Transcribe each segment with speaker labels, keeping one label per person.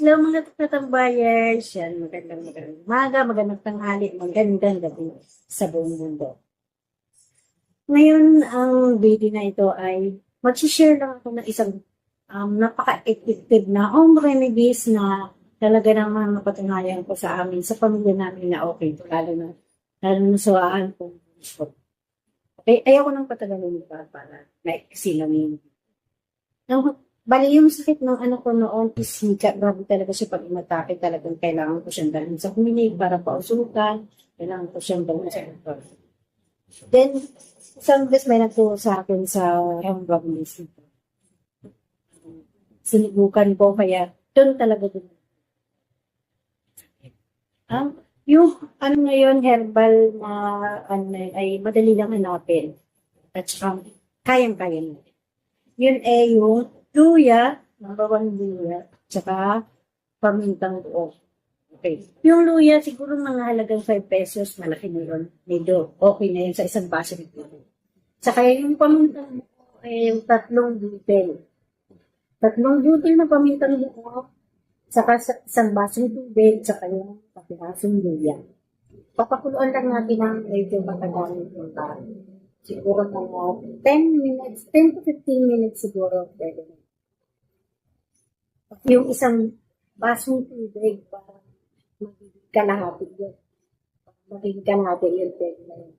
Speaker 1: Hello mga tatambayers. Yan, magandang magandang umaga, magandang tanghali, magandang gabi sa buong mundo. Ngayon, ang video na ito ay mag-share lang ako ng isang um, napaka-effective na home remedies na talaga naman napatunayan ko sa amin, sa pamilya namin na okay lalo na, lalo na sa aan gusto. Okay, ayaw ko nang patagalin pa para na-exil lang yun. Yung, bali yung sakit ng anak ko noon is hika, grabe talaga siya pag imatake, talagang kailangan ko siyang dalhin sa klinik para pausukan, kailangan ko siyang dalhin sa doktor. Then, isang beses may nagturo sa akin sa home government. Sinubukan ko, kaya doon talaga doon. Ang yung ano ngayon, herbal na ano, ay madali lang hanapin. At saka, kayang-kaya natin. Yun eh yung luya, number one luya, tsaka pamintang buo. Okay. Yung luya, siguro mga halagang 5 pesos, malaki na yun. Nido, okay na yun sa isang baso ng tubig. Tsaka yung pamintang buo, ay yung tatlong butil. Tatlong butil na pamintang buo, saka sa isang basong tubig, saka yung kapirasong luya. Papakuluan lang natin ng medyo matagal yung tao. Siguro mga 10 minutes, 10 to 15 minutes siguro pwede na. Yung isang basong tubig para magiging kalahati yun. Magiging kalahati yun pwede na yun.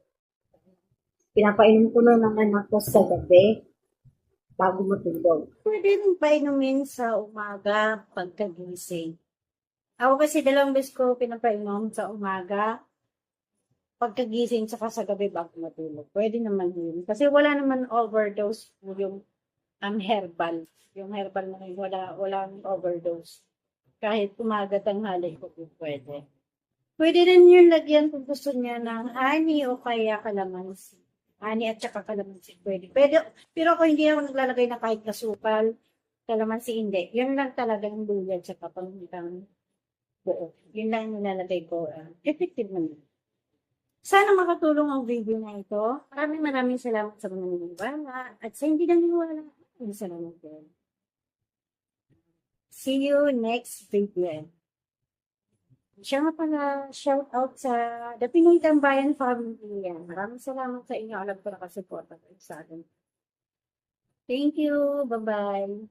Speaker 1: Pinapainom ko na ng anak ko sa gabi bago matulog. Pwede rin painumin sa umaga pagkagising. Ako kasi dalawang beses ko pinapainom sa umaga pagkagising saka sa gabi bago matulog. Pwede naman yun. Kasi wala naman overdose yung um, herbal. Yung herbal na yun, wala, walang overdose. Kahit umaga tanghali ko po pwede. Pwede rin yun lagyan kung gusto niya ng honey o kaya kalamansi. Honey at saka kalamansi pwede. Pwede, pero ako hindi ako naglalagay na kahit kasupal, kalamansi hindi. Yun lang talaga yung luya at saka pangitang buo. Yun lang yung nilalagay ko. Uh, effective naman. Sana makatulong ang video na ito. Maraming maraming salamat sa mga naniniwala at sa hindi naniniwala. Maraming salamat din. See you next video. Siya nga pala, shout out sa The Pinoy Tambayan Family. Maraming salamat sa inyo. Alam ko nakasuporta kayo sa akin. Thank you. Bye-bye.